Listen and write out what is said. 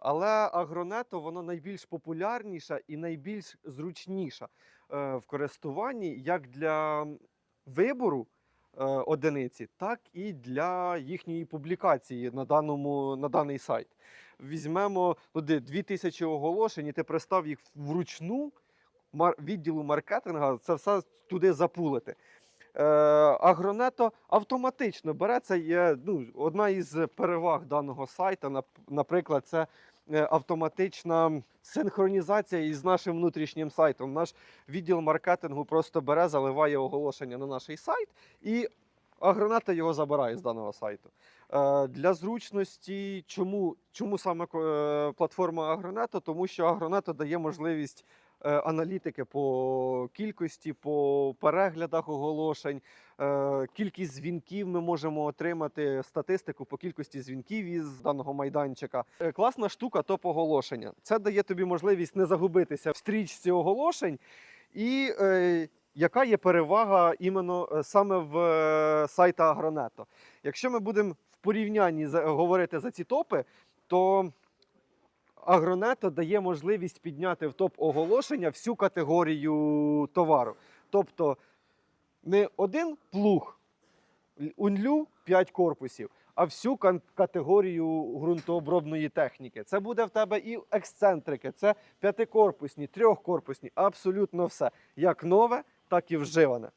Але агронето воно найбільш популярніша і найбільш зручніша е, в користуванні як для вибору е, одиниці, так і для їхньої публікації на, даному, на даний сайт. Візьмемо ну, де 2000 оголошень, і ти пристав їх вручну відділу маркетингу, це все туди запулити. Е, Агронето автоматично бере це є ну, одна із переваг даного сайту. Наприклад, це автоматична синхронізація із нашим внутрішнім сайтом. Наш відділ маркетингу просто бере, заливає оголошення на наш сайт і агроната його забирає з даного сайту. Е, Для зручності, чому, чому саме е, платформа Агронето? Тому що Агронето дає можливість е, аналітики по кількості, по переглядах оголошень, е, кількість дзвінків ми можемо отримати статистику по кількості дзвінків із даного майданчика. Е, Класна штука топ оголошення. Це дає тобі можливість не загубитися в стрічці оголошень. І е, яка є перевага іменно е, саме в е, сайта Агронето? Якщо ми будемо в порівнянні говорити за ці топи, то Агронето дає можливість підняти в топ оголошення всю категорію товару. Тобто не один плуг, унлю 5 корпусів, а всю категорію ґрунтообробної техніки. Це буде в тебе і ексцентрики, це п'ятикорпусні, трьохкорпусні, абсолютно все. Як нове, так і вживане.